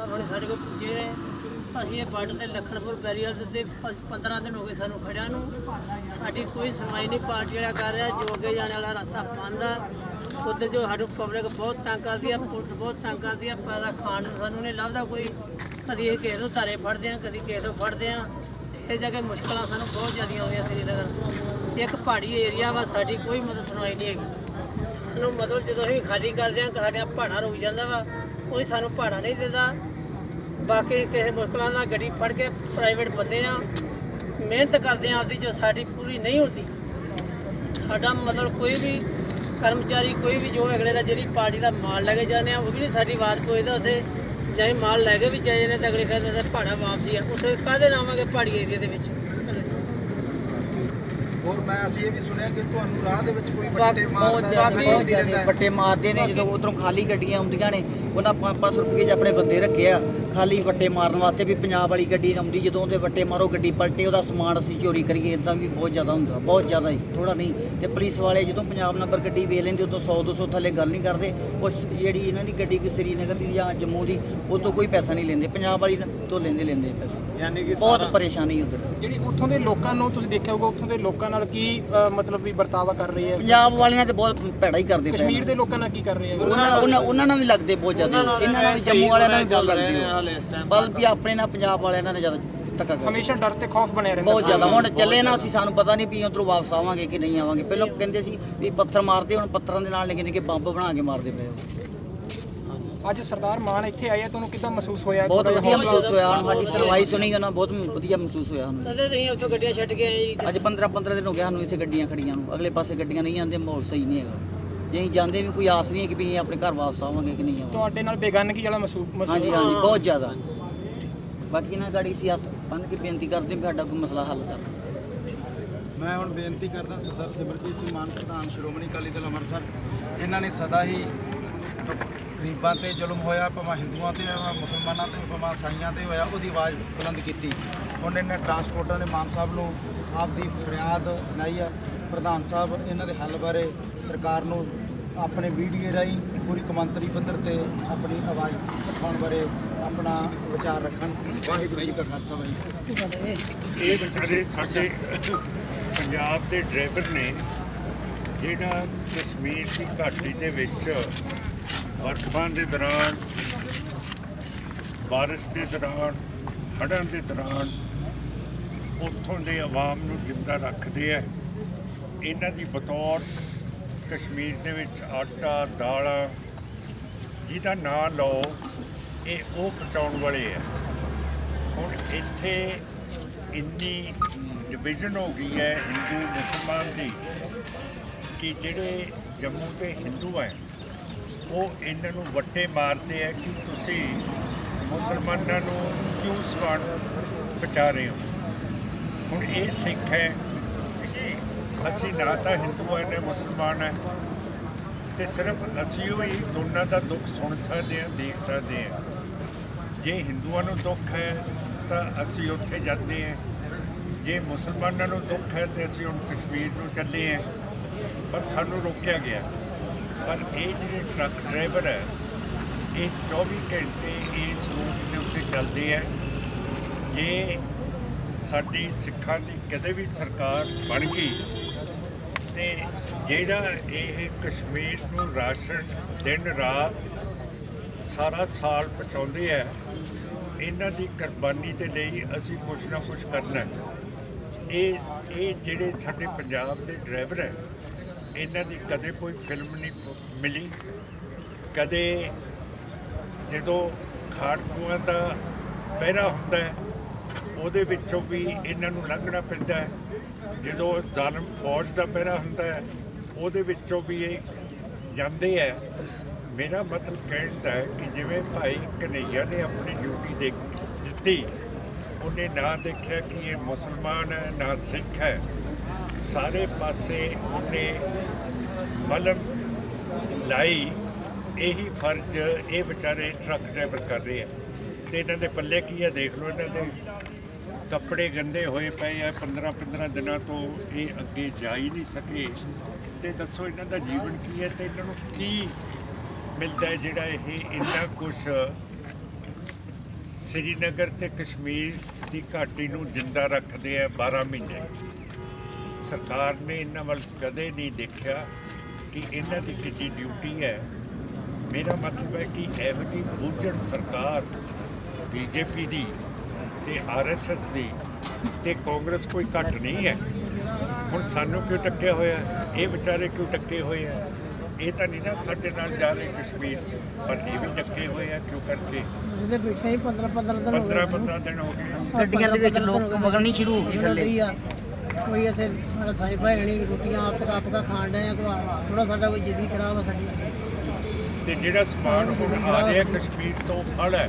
ਸਾਹਿਬ ਹੁਣੇ ਸਾਡੇ ਕੋਲ ਪੁੱਜੇ ਨੇ ਅਸੀਂ ਇਹ ਬਾਰਡਰ ਤੇ ਲਖਨਪੁਰ ਬੈਰੀਅਰ ਦੇ ਉੱਤੇ ਪ- 15 ਦਿਨ ਹੋ ਗਏ ਸਾਨੂੰ ਖੜਿਆਂ ਨੂੰ। ਸਾਡੀ ਕੋਈ ਸੁਣਵਾਈ ਨਹੀਂ, ਪਾਰਟੀ ਵਾਲਾ ਕਰ ਰਿਹਾ, ਜੋ ਅੱਗੇ ਜਾਣ ਵਾਲਾ ਰਸਤਾ ਬੰਦ ਆ। ਉੱਧਰ ਜੋ ਸਾਡੂ ਪਬਲਿਕ ਬਹੁਤ ਤੰਗ ਕਰਦੀ ਆ, ਪੁਲਿਸ ਬਹੁਤ ਤੰਗ ਕਰਦੀ ਆ ਪੈਦਾ ਖਾਣ ਨੂੰ ਸਾਨੂੰ ਨਹੀਂ ਲੱਭਦਾ ਕੋਈ। ਕਦੀ ਇਹ ਕਿਸੇ ਤੋਂ ਧਾਰੇ ਫੜਦੇ ਆ, ਕਦੀ ਕਿਸੇ ਤੋਂ ਫੜਦੇ ਆ। ਇਹ ਜਾ ਕੇ ਮੁਸ਼ਕਲਾਂ ਸਾਨੂੰ ਬਹੁਤ ਜ਼ਿਆਦਾ ਆਉਂਦੀਆਂ ਸ੍ਰੀਨਗਰ ਇੱਕ ਪਹਾੜੀ ਏਰੀਆ ਵਾ, ਸਾਡੀ ਕੋਈ ਮਦਦ ਸੁਣਵਾਈ ਨਹੀਂ ਹੈਗੀ। ਸਾਨੂੰ ਮਤਲਬ ਜਦੋਂ ਅਸੀਂ ਖਾਲੀ ਕਰਦੇ ਹਾਂ ਸਾਡਾ ਪਹਾੜਾ ਰੁਕ ਜਾਂਦਾ ਵਾ। ਕੋਈ ਸਾਨੂੰ ਭਾੜਾ ਨਹੀਂ ਦਿੰਦਾ। ਬਾਕੀ ਕਿਸੇ ਮੁਸ਼ਕਲਾਂ ਨਾਲ ਗੱਡੀ ਫੜ ਕੇ ਪ੍ਰਾਈਵੇਟ ਬੰਦੇ ਆ। ਮਿਹਨਤ ਕਰਦੇ ਆ ਆਪਦੀ, ਜੋ ਸਾਡੀ ਪੂਰੀ ਨਹੀਂ ਹੁੰਦੀ। ਸਾਡਾ ਮਤਲਬ ਕੋਈ ਵੀ ਕਰਮਚਾਰੀ, ਕੋਈ ਵੀ ਜੋ ਅਗਲੇ ਦਾ, ਜਿਹੜੀ ਪਾਰਟੀ ਦਾ ਮਾਲ ਲੈ ਕੇ ਜਾਂਦੇ ਆ, ਉਹ ਵੀ ਨਹੀਂ ਸਾਡੀ ਬਾਤ ਕੋਈ ਦਾ ਉੱਥੇ। ਜਾਂ ਮਾਲ ਲੈ ਕੇ ਵੀ ਚਾਹੀਏ ਨੇ ਤੇ ਅਗਲੇ ਕਹਿੰਦੇ ਭਾੜਾ ਵਾਪਸੀ ਆ। ਉੱਥੇ ਕਾਹਦੇ ਨਾਵਾਂਗੇ ਪਹਾੜੀ ਏਰੀਆ ਦੇ ਵਿੱਚ? ਹੋਰ ਮੈਂ ਅਸੀਂ ਇਹ ਵੀ ਸੁਣਿਆ ਕਿ ਤੁਹਾਨੂੰ ਰਾਹ ਦੇ ਵਿੱਚ ਕੋਈ ਵੱਟੇ ਮਾਰਦਾ ਬਹੁਤ ਜ਼ਿਆਦਾ ਵੱਟੇ ਮਾਰਦੇ ਨੇ ਜਦੋਂ ਉਧਰੋਂ ਖਾਲੀ ਗੱਡੀਆਂ ਆਉਂਦੀਆਂ ਨੇ ਉਹਨਾਂ 500 ਰੁਪਏ 'ਚ ਆਪਣੇ ਬੰਦੇ ਰੱਖੇ ਆ। ਖਾਲੀ ਵੱਟੇ ਮਾਰਨ ਵਾਸਤੇ ਵੀ ਪੰਜਾਬ ਵਾਲੀ ਗੱਡੀ ਆਉਂਦੀ ਜਦੋਂ ਉਹਦੇ ਵੱਟੇ ਮਾਰੋ ਗੱਡੀ ਪਲਟੇ ਉਹਦਾ ਸਮਾਨ ਅਸੀਂ ਚੋਰੀ ਕਰੀਏ ਇਦਾਂ ਵੀ ਬਹੁਤ ਜ਼ਿਆਦਾ ਹੁੰਦਾ ਬਹੁਤ ਜ਼ਿਆਦਾ ਹੀ ਥੋੜਾ ਨਹੀਂ। ਤੇ ਪੁਲਿਸ ਵਾਲੇ ਜਦੋਂ ਪੰਜਾਬ ਨੰਬਰ ਗੱਡੀ ਵੇਚ ਲੈਂਦੇ ਉਦੋਂ 100 200 ਥੱਲੇ ਗੱਲ ਨਹੀਂ ਕਰਦੇ। ਉਹ ਸ- ਜਿਹੜੀ ਇਹਨਾਂ ਦੀ ਗੱਡੀ ਕੋਈ ਸ੍ਰੀਨਗਰ ਦੀ ਜਾਂ ਜੰਮੂ ਦੀ ਉਹ ਤੋਂ ਕੋਈ ਪੈਸਾ ਨਹੀਂ ਲੈਂਦੇ ਪੰਜਾਬ ਵਾਲੀ ਤੋਂ ਲੈਂਦੇ ਲੈਂਦੇ ਪੈਸੇ। ਯਾਨੀ ਕਿ ਬਹੁਤ ਪਰੇਸ਼ਾਨੀ ਉਧਰ। ਜਿਹੜੀ ਉੱਥੋਂ ਦੇ ਲੋਕਾਂ ਨੂੰ ਤੁਸੀਂ ਦੇਖਿਆ ਹੋਊਗਾ ਉੱਥੋਂ ਦੇ ਲੋਕਾਂ ਨਾਲ ਕੀ ਅ, ਮਤਲਬ ਵੀ ਵਰਤਾਵਾ ਕਰ ਰਹੀ ਹੈ? ਪੰਜਾਬ ਵਾਲਿਆਂ ਤੇ ਬਹੁਤ ਭੈੜਾ ਹੀ ਕਰਦੇ ਪਏ ਨੇ। ਕਸ਼ਮੀਰ ਦੇ ਲੋਕਾਂ ਨਾਲ ਕੀ ਕਰ ਰਹੇ ਆ ਉਹਨਾਂ ਉਹਨਾਂ ਨਾਲ ਵੀ ਲੱਗਦੇ ਬਹੁਤ ਜ਼ਿਆਦਾ। ਇਹਨਾਂ ਨਾਲ ਵੀ ਜੰਮੂ ਵਾਲਿਆਂ ਨਾਲ ਵੀ ਬਹੁਤ ਲੱਗਦੇ ਵੀ ਆਪਣੇ ਨਾਲ ਪੰਜਾਬ ਵਾਲਿਆਂ ਨਾਲ ਜ਼ਿਆਦਾ ਧੱਕਾ ਕਰਦੇ ਹਮੇਸ਼ਾ ਡਰ ਤੇ ਖੌਫ ਬਣਿਆ ਰਹਿੰਦਾ। ਬਹੁਤ ਜ਼ਿਆਦਾ। ਹੁਣ ਚੱਲੇ ਨਾ ਅਸੀਂ ਸਾਨੂੰ ਪਤਾ ਨਹੀਂ ਵੀ ਉਧਰੋਂ ਵਾਪਸ ਆਵਾਂਗੇ ਕਿ ਨਹੀਂ ਆਵਾਂਗੇ। ਪਹਿਲਾਂ ਕਹਿੰਦੇ ਸੀ ਵੀ ਪੱਥਰ ਮਾਰਦੇ ਹੁਣ ਪੱਥਰਾਂ ਦੇ ਨਾਲ ਨਿੱਕੇ ਨਿੱਕੇ ਬੰਬ ਬਣਾ ਕੇ ਮਾਰਦੇ ਪਏ। ਅੱਜ ਸਰਦਾਰ ਮਾਨ ਇੱਥੇ ਆਏ ਆ ਤੁਹਾਨੂੰ ਕਿਦਾਂ ਮਹਿਸੂਸ ਹੋਇਆ? ਬਹੁਤ ਵਧੀਆ ਮਹਿਸੂਸ ਹੋਇਆ ਹੁਣ ਸਾਡੀ ਸੁਣਵਾਈ ਸੁਣੀ ਉਹਨਾਂ ਬਹੁਤ ਵਧੀਆ ਮਹਿਸੂਸ ਹੋਇਆ ਸਾਨੂੰ। ਤਦੇ ਤੁਸੀਂ ਉੱਥੋਂ ਗੱਡੀਆਂ ਛੱਡ ਕੇ ਆਏ ਜੀ ਅੱਜ 15 15 ਦਿਨ ਹੋ ਗਿਆ ਸਾਨੂੰ ਇੱਥੇ ਗੱਡੀਆਂ ਖੜੀਆਂ ਨੂੰ। ਅਗਲੇ ਪਾਸੇ ਗੱਡੀਆਂ ਨਹੀਂ ਆਉਂਦੇ ਮਾਹੌਲ ਸਹੀ ਨਹੀਂ ਹੈਗਾ। ਜੇ ਅਸੀਂ ਜਾਂਦੇ ਵੀ ਕੋਈ ਆਸ ਨਹੀਂ ਹੈ ਕਿ ਵੀ ਅਸੀਂ ਆਪਣੇ ਘਰ ਵਾਪਸ ਆਵਾਂਗੇ ਕਿ ਨਹੀਂ ਆਵਾਂਗੇ। ਤੁਹਾਡੇ ਨਾਲ ਬੇਗਾਨਗੀ ਵਾਲਾ ਮਹਿਸੂਸ ਮਹਿਸੂਸ ਹਾਂਜੀ ਹਾਂਜੀ ਬਹੁਤ ਜ਼ਿਆਦਾ। ਬਾਕੀ ਨਾ ਗਾੜੀ ਸੀ ਹੱਥ ਬੰਨ ਕੇ ਬੇਨਤੀ ਕਰਦੇ ਵੀ ਸਾਡਾ ਕੋਈ ਮਸਲਾ ਹੱਲ ਕਰ। ਮੈਂ ਹੁਣ ਬੇਨਤੀ ਕਰਦਾ ਸਰਦਾਰ ਸਿਮਰਜੀਤ ਸਿੰਘ ਮਾਨ ਪ੍ਰਧਾਨ ਸ਼੍ਰੋਮਣੀ ਅਕਾਲੀ ਦਲ ਅੰਮ੍ਰਿਤਸਰ ਜਿਨ੍ਹਾਂ ਨੇ ਸਦਾ ਹੀ ਗਰੀਬਾਂ ਤੇ ਜ਼ੁਲਮ ਹੋਇਆ, ਭਾਵੇਂ ਹਿੰਦੂਆਂ ਤੇ ਹੋਇਆ ਮੁਸਲਮਾਨਾਂ ਤੇ, ਭਾਵੇਂ ਸਾਈਆਂ ਤੇ ਹੋਇਆ, ਉਹਦੀ ਆਵਾਜ਼ ਬੁਲੰਦ ਕੀਤੀ। ਹੁਣ ਇਹਨਾਂ ਟਰਾਂਸਪੋਰਟਰਾਂ ਨੇ ਮਾਨ ਸਾਹਿਬ ਨੂੰ ਆਪਦੀ ਫਰਿਆਦ ਸੁਣਾਈ ਆ। ਪ੍ਰਧਾਨ ਸਾਹਿਬ, ਇਹਨਾਂ ਦੇ ਹੱਲ ਬਾਰੇ ਸਰਕਾਰ ਨੂੰ ਆਪਣੇ ਮੀਡੀਆ ਰਾਹੀਂ ਪੂਰੀ ਕੌਮਾਂਤਰੀ ਪੱਧਰ ਤੇ ਆਪਣੀ ਆਵਾਜ਼ ਉਠਾਉਣ ਬਾਰੇ ਆਪਣਾ ਵਿਚਾਰ ਰੱਖਣ। ਵਾਹਿਗੁਰੂ ਜੀ ਕਾ ਖਾਲਸਾ, ਵਾਹਿਗੁਰੂ ਇਹ ਵਿਚਾਰੇ ਸਾਡੇ ਪੰਜਾਬ ਦੇ ਡਰਾਈਵਰ ਨੇ ਜਿਹੜਾ ਕਸ਼ਮੀਰ ਦੀ ਘਾਟੀ ਦੇ ਵਿੱਚ ਬਰਫਾਂ ਦੇ ਦੌਰਾਨ, ਬਾਰਿਸ਼ ਦੇ ਦੌਰਾਨ, ਹੜ੍ਹਾਂ ਦੇ ਦੌਰਾਨ ਉੱਥੋਂ ਦੇ ਆਵਾਮ ਨੂੰ ਜਿੰਦਾ ਰੱਖਦੇ ਆ। ਇਹਨਾਂ ਦੀ ਬਤੌਰ ਕਸ਼ਮੀਰ ਦੇ ਵਿੱਚ ਆਟਾ, ਦਾਲਾਂ, ਜਿਹਦਾ ਨਾਂ ਲਓ, ਇਹ ਉਹ ਪਹੁੰਚਾਉਣ ਵਾਲੇ ਆ। ਹੁਣ ਇੱਥੇ ਇੰਨੀ ਡਿਵੀਜ਼ਨ ਹੋ ਗਈ ਹੈ ਹਿੰਦੂ, ਮੁਸਲਮਾਨ ਦੀ ਕਿ ਜਿਹੜੇ ਜੰਮੂ ਦੇ ਹਿੰਦੂ ਹੈ ਉਹ ਇਹਨਾਂ ਨੂੰ ਵੱਟੇ ਮਾਰਦੇ ਆ ਕਿ ਤੁਸੀਂ ਮੁਸਲਮਾਨਾਂ ਨੂੰ ਕਿਉਂ ਸਮਾਨ ਪਹੁੰਚਾ ਰਹੇ ਹੋ? ਹੁਣ ਇਹ ਸਿੱਖ ਹੈ ਕਿ ਅਸੀਂ ਨਾ ਤਾਂ ਹਿੰਦੂ ਹੈ ਨਾ ਮੁਸਲਮਾਨ ਹੈ ਤੇ ਸਿਰਫ ਅਸੀਂ ਉਹ ਹੀ ਦੋਨਾਂ ਦਾ ਦੁੱਖ ਸੁਣ ਸਕਦੇ ਹਾਂ ਦੇਖ ਸਕਦੇ ਹਾਂ ਜੇ ਹਿੰਦੂਆਂ ਨੂੰ ਦੁੱਖ ਹੈ, ਤਾਂ ਅਸੀਂ ਉੱਥੇ ਜਾਂਦੇ ਹਾਂ ਜੇ ਮੁਸਲਮਾਨਾਂ ਨੂੰ ਦੁੱਖ ਹੈ, ਤੇ ਅਸੀਂ ਹੁਣ ਕਸ਼ਮੀਰ ਨੂੰ ਚੱਲੇ ਹਾਂ ਪਰ ਸਾਨੂੰ ਰੋਕਿਆ ਗਿਆ। ਪਰ ਇਹ ਜਿਹੜੇ ਟਰੱਕ ਡਰਾਈਵਰ ਹੈ, ਇਹ 24 ਘੰਟੇ ਇਸ ਰੂਟ ਦੇ ਉੱਤੇ ਚੱਲਦੇ ਹੈ ਜੇ ਸਾਡੀ ਸਿੱਖਾਂ ਦੀ ਕਦੇ ਵੀ ਸਰਕਾਰ ਬਣ ਗਈ, ਤੇ ਜਿਹੜਾ ਇਹ ਕਸ਼ਮੀਰ ਨੂੰ ਰਾਸ਼ਨ ਦਿਨ ਰਾਤ ਸਾਰਾ ਸਾਲ ਪਹੁੰਚਾਉਂਦੇ ਆ, ਇਹਨਾਂ ਦੀ ਕੁਰਬਾਨੀ ਦੇ ਲਈ ਅਸੀਂ ਕੁਛ ਨਾ ਕੁਛ ਕਰਨਾ ਇਹ ਇਹ ਜਿਹੜੇ ਸਾਡੇ ਪੰਜਾਬ ਦੇ ਡਰਾਈਵਰ ਹੈ ਇਹਨਾਂ ਦੀ ਕਦੇ ਕੋਈ ਫਿਲਮ ਨਹੀਂ ਮਿਲੀ। ਕਦੇ ਜਦੋਂ ਖਾੜਕੂਆਂ ਦਾ ਪਹਿਰਾ ਹੁੰਦਾ ਹੈ, ਉਹਦੇ ਵਿੱਚੋਂ ਵੀ ਇਹਨਾਂ ਨੂੰ ਲੰਘਣਾ ਪੈਂਦਾ ਹੈ। ਜਦੋਂ ਜ਼ਾਲਮ ਫੌਜ ਦਾ ਪਹਿਰਾ ਹੁੰਦਾ ਹੈ, ਉਹਦੇ ਵਿੱਚੋਂ ਵੀ ਇਹ ਜਾਂਦੇ ਹੈ। ਮੇਰਾ ਮਤਲਬ ਕਹਿਣ ਦਾ ਹੈ ਕਿ ਜਿਵੇਂ ਭਾਈ ਕਨਈਆ ਨੇ ਆਪਣੀ ਡਿਊਟੀ ਦੇ ਦਿੱਤੀ, ਉਹਨੇ ਨਾ ਦੇਖਿਆ ਕਿ ਇਹ ਮੁਸਲਮਾਨ ਹੈ, ਨਾ ਸਿੱਖ ਹੈ। ਸਾਰੇ ਪਾਸੇ ਉਹਨੇ ਮਲਮ ਲਾਈ, ਇਹੀ ਫਰਜ਼ ਇਹ ਵਿਚਾਰੇ ਟਰੱਕ ਡਰਾਈਵਰ ਕਰ ਰਹੇ ਆ। ਤੇ ਇਹਨਾਂ ਦੇ ਪੱਲੇ ਕੀ ਹੈ ਦੇਖ ਲਓ ਇਹਨਾਂ ਦੇ ਕੱਪੜੇ ਗੰਦੇ ਹੋਏ ਪਏ ਆ 15 15 ਦਿਨਾਂ ਤੋਂ ਇਹ ਅੱਗੇ ਜਾ ਹੀ ਨਹੀਂ ਸਕੇ। ਤੇ ਦੱਸੋ ਇਹਨਾਂ ਦਾ ਜੀਵਨ ਕੀ ਹੈ ਤੇ ਇਹਨਾਂ ਨੂੰ ਕੀ ਮਿਲਦਾ ਜਿਹੜਾ ਇਹ ਇੰਨਾ ਕੁਝ ਸ੍ਰੀਨਗਰ ਤੇ ਕਸ਼ਮੀਰ ਦੀ ਘਾਟੀ ਨੂੰ ਜਿੰਦਾ ਰੱਖਦੇ ਆ 12 ਮਹੀਨੇ? ਸਰਕਾਰ ਨੇ ਇਹਨਾਂ ਵੱਲ ਕਦੇ ਨਹੀਂ ਦੇਖਿਆ ਕਿ ਇਹਨਾਂ ਦੀ ਕਿੰਨੀ ਡਿਊਟੀ ਹੈ ਮੇਰਾ ਮਤਲਬ ਹੈ ਕਿ ਇਹੋ ਜਿਹੀ ਬੁੱਝੜ ਸਰਕਾਰ ਬੀਜੇਪੀ ਦੀ ਤੇ ਆਰਐਸਐਸ ਦੀ ਤੇ ਕਾਂਗਰਸ ਕੋਈ ਘੱਟ ਨਹੀਂ ਹੈ। ਹੁਣ ਸਾਨੂੰ ਕਿਉਂ ਟੱਕਿਆ ਹੋਇਆ? ਇਹ ਵਿਚਾਰੇ ਕਿਉਂ ਟੱਕੇ ਹੋਏ ਆ? ਇਹ ਤਾਂ ਨਹੀਂ ਨਾ ਸਾਡੇ ਨਾਲ ਜਾ ਰਹੇ ਕਸ਼ਮੀਰ ਪਰ ਇਹ ਵੀ ਟੱਕੇ ਹੋਏ ਆ ਕਿਉਂ ਕਰਕੇ? ਜਿਹਦੇ ਪਿੱਛੇ ਹੀ 15 15 ਦਿਨ 15 15 ਦਿਨ ਹੋ ਗਏ। ਗੱਡੀਆਂ ਦੇ ਵਿੱਚ ਲੋਕ ਵਗਣੀ ਸ਼ੁਰੂ ਹੋ ਗਈ ਥੱਲੇ। ਕੋਈ ਇੱਥੇ ਸਾਡਾ ਸਾਈ ਭਾਈ ਨਹੀਂ ਰੋਟੀਆਂ ਆਪ ਪਕਾ ਪਕਾ ਖਾਣ ਡਏ ਆ ਕੋਈ ਥੋੜਾ ਸਾਡਾ ਕੋਈ ਜਿੱਦੀ ਖਰਾਬ ਆ ਸਾਡੀ। ਤੇ ਜਿਹੜਾ ਸਮਾਨ ਹੁਣ ਆ ਰਿਹਾ ਕਸ਼ਮੀਰ ਤੋਂ ਫੜ ਹੈ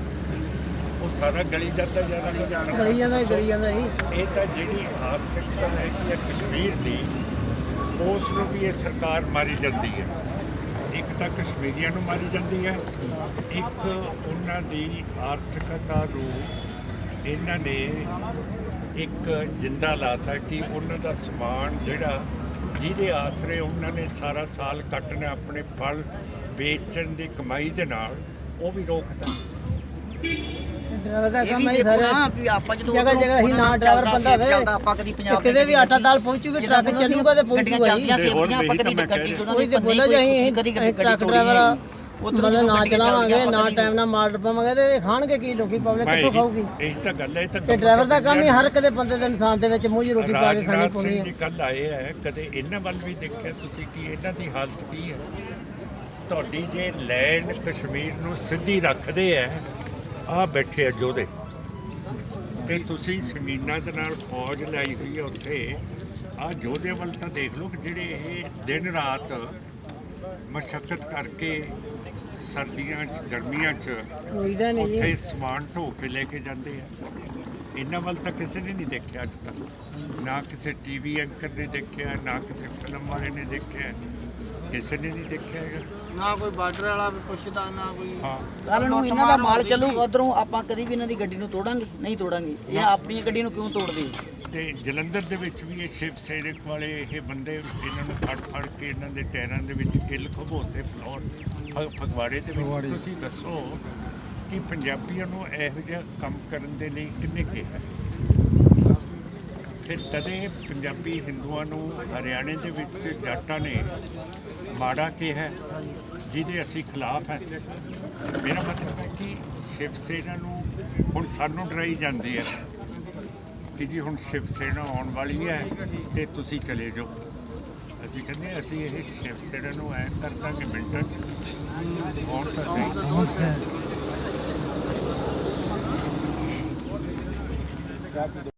ਉਹ ਸਾਰਾ ਗਲੀ ਜਾਂਦਾ ਜਾਂਦਾ ਨਹੀਂ ਜਾਣਾ। ਗਲੀ ਜਾਂਦਾ ਹੀ ਗਲੀ ਜਾਂਦਾ ਹੀ। ਇਹ ਤਾਂ ਜਿਹੜੀ ਆਰਥਿਕਤਾ ਹੈ ਕਸ਼ਮੀਰ ਦੀ ਉਸ ਨੂੰ ਵੀ ਇਹ ਸਰਕਾਰ ਮਾਰੀ ਜਾਂਦੀ ਹੈ। ਇੱਕ ਤਾਂ ਕਸ਼ਮੀਰੀਆਂ ਨੂੰ ਮਾਰੀ ਜਾਂਦੀ ਹੈ ਇੱਕ ਉਹਨਾਂ ਦੀ ਆਰਥਿਕਤਾ ਨੂੰ ਇਹਨਾਂ ਨੇ ਇੱਕ ਜਿੰਦਾ ਲਾਤਾ ਕਿ ਉਹਨਾਂ ਦਾ ਸਮਾਨ ਜਿਹੜਾ ਜਿਹਦੇ ਆਸਰੇ ਉਹਨਾਂ ਨੇ ਸਾਰਾ ਸਾਲ ਕੱਟਣਾ ਆਪਣੇ ਫਲ ਵੇਚਣ ਦੀ ਕਮਾਈ ਦੇ ਨਾਲ ਉਹ ਵੀ ਰੋਕਤਾ। ਡਰਾਈਵਰ ਦਾ ਕੰਮ ਹੈ ਸਾਰੇ। ਆਪਾਂ ਜਦੋਂ ਜਗ੍ਹਾ ਜਗ੍ਹਾ ਹੀ ਨਾ ਡਰਾਈਵਰ ਬੰਦਾ ਹੋਵੇ ਚੱਲਦਾ ਆਪਾਂ ਕਦੀ ਪੰਜਾਬ ਕਿਤੇ ਵੀ ਆਟਾ ਦਾਲ ਪਹੁੰਚੂਗਾ ਟਰੱਕ ਚੱਲੂਗਾ ਤੇ ਗੱਡੀਆਂ ਪਹੁੰਚੂਗਾ ਚੱਲਦੀਆਂ ਤੇ ਹੋਰ ਸੇਵੀਆਂ ਆਪਾਂ ਕਦੀ ਗੱਡੀ ਕੋਈ ਦੀ ਬੋਲਾ ਜਾਈ ਕਦੀ ਗੱਡੀ ਟਰੱਕ ਤੋੜੀ ਡਰਾਈਵਰ ਉਧਰ ਮਤਲਬ ਨਾ ਚਲਾਵਾਂਗੇ ਨਾ ਟਾਈਮ ਨਾਲ ਮਾਲ ਪਾਵਾਂਗੇ ਤੇ ਇਹ ਖਾਣਗੇ ਕੀ ਲੋਕੀ ਪਬਲਿਕ ਕਿੱਥੋਂ ਖਾਊਗੀ? ਇਹੀ ਤਾਂ ਗੱਲ ਹੈ ਇਹ ਤਾਂ ਤੇ ਡਰਾਈਵਰ ਦਾ ਕੰਮ ਹੀ ਹਰ ਕਦੇ ਬੰਦੇ ਦੇ ਇਨਸਾਨ ਦੇ ਵਿੱਚ ਮੂੰਹ 'ਚ ਰੋਟੀ ਪਾ ਕੇ ਖਾਣੀ ਰਾਜਨਾਥ ਪਾਉਣੀ ਸਿੰਘ ਜੀ ਹੈ ਕੱਲ ਆਏ ਹੈ ਕਦੇ ਇਹਨਾਂ ਵੱਲ ਵੀ ਦੇਖਿਆ ਤੁਸੀਂ ਕਿ ਇਹਨਾਂ ਦੀ ਹਾਲਤ ਕੀ ਹੈ? ਤੁਹਾਡੀ ਜੇ ਲੈਂਡ ਕਸ਼ਮੀਰ ਨੂੰ ਸਿੱਧੀ ਰੱਖਦੇ ਐ ਆ ਬੈਠੇ ਆ ਜੋਧੇ। ਤੇ ਤੁਸੀਂ ਜ਼ਮੀਨਾਂ ਦੇ ਨਾਲ ਫੌਜ ਲਾਈ ਹੋਈ ਹੈ ਉੱਥੇ ਆ ਜੋਧੇ ਵੱਲ ਤਾਂ ਦੇਖ ਲਓ ਕਿ ਜਿਹੜੇ ਇਹ ਦਿਨ ਰਾਤ ਮਸ਼ੱਕਤ ਕਰਕੇ ਸਰਦੀਆਂ 'ਚ ਗਰਮੀਆਂ 'ਚ ਉੱਥੇ ਸਮਾਨ ਢੋ ਕੇ ਲੈ ਕੇ ਜਾਂਦੇ ਆ। ਇਹਨਾਂ ਵੱਲ ਤਾਂ ਕਿਸੇ ਨੇ ਨਹੀਂ ਦੇਖਿਆ ਅੱਜ ਤੱਕ। ਨਾ ਕਿਸੇ ਟੀਵੀ ਐਂਕਰ ਨੇ ਦੇਖਿਆ ਨਾ ਕਿਸੇ ਫਿਲਮ ਵਾਲੇ ਨੇ ਦੇਖਿਆ। ਕਿਸੇ ਨੇ ਨਹੀਂ ਦੇਖਿਆ ਹੈਗਾ। ਨਾ ਕੋਈ ਬਾਰਡਰ ਵਾਲਾ ਵੀ ਪੁੱਛਦਾ ਨਾ ਕੋਈ ਹਾਂ। ਕੱਲ ਨੂੰ ਇਹਨਾਂ ਦਾ ਮਾਲ ਚੱਲੂਗਾ ਉਧਰੋਂ ਆਪਾਂ ਕਦੀ ਵੀ ਇਹਨਾਂ ਦੀ ਗੱਡੀ ਨੂੰ ਤੋੜਾਂਗੇ? ਨਹੀਂ ਤੋੜਾਂਗੇ। ਇਹ ਆਪਣੀ ਗੱਡੀ ਨੂੰ ਕਿਉਂ ਤੋੜਦੇ? ਤੇ ਜਲੰਧਰ ਦੇ ਵਿੱਚ ਵੀ ਇਹ ਸ਼ਿਵ ਸੈਨਿਕ ਵਾਲੇ ਇਹ ਬੰਦੇ ਇਹਨਾਂ ਨੂੰ ਫੜ ਫੜ ਕੇ ਇਹਨਾਂ ਦੇ ਟਾਇਰਾਂ ਦੇ ਵਿੱਚ ਕਿੱਲ ਖਬੋਤੇ ਫਲੋਰ ਫਗਵਾੜੇ ਦੇ ਵਿੱਚ। ਤੁਸੀਂ ਦੱਸੋ ਕਿ ਪੰਜਾਬੀਆਂ ਨੂੰ ਇਹੋ ਜਿਹਾ ਕੰਮ ਕਰਨ ਦੇ ਲਈ ਕਿੰਨੇ ਕਿਹਾ ਫਿਰ ਤਦੇ ਪੰਜਾਬੀ ਹਿੰਦੂਆਂ ਨੂੰ ਹਰਿਆਣੇ ਦੇ ਵਿੱਚ ਜਾਟਾਂ ਨੇ ਮਾੜਾ ਕਿਹਾ ਜਿਹਦੇ ਅਸੀਂ ਖਿਲਾਫ ਹੈ। ਮੇਰਾ ਮਤਲਬ ਹੈ ਕਿ ਸ਼ਿਵ ਸੈਨਾ ਨੂੰ ਹੁਣ ਸਾਨੂੰ ਡਰਾਈ ਜਾਂਦੇ ਆ ਕਿ ਜੀ ਹੁਣ ਸ਼ਿਵ ਸੈਨਾ ਆਉਣ ਵਾਲੀ ਹੈ ਤੇ ਤੁਸੀਂ ਚਲੇ ਜਾਓ। ਅਸੀਂ ਕਹਿੰਦੇ ਅਸੀਂ ਇਹ ਸ਼ਿਵ ਸੈਨਾ ਨੂੰ ਐ ਕਰ ਦਾਂਗੇ ਮਿੰਟਾਂ 'ਚ। ਆਉਣ ਤਾਂ ਸਹੀ exactly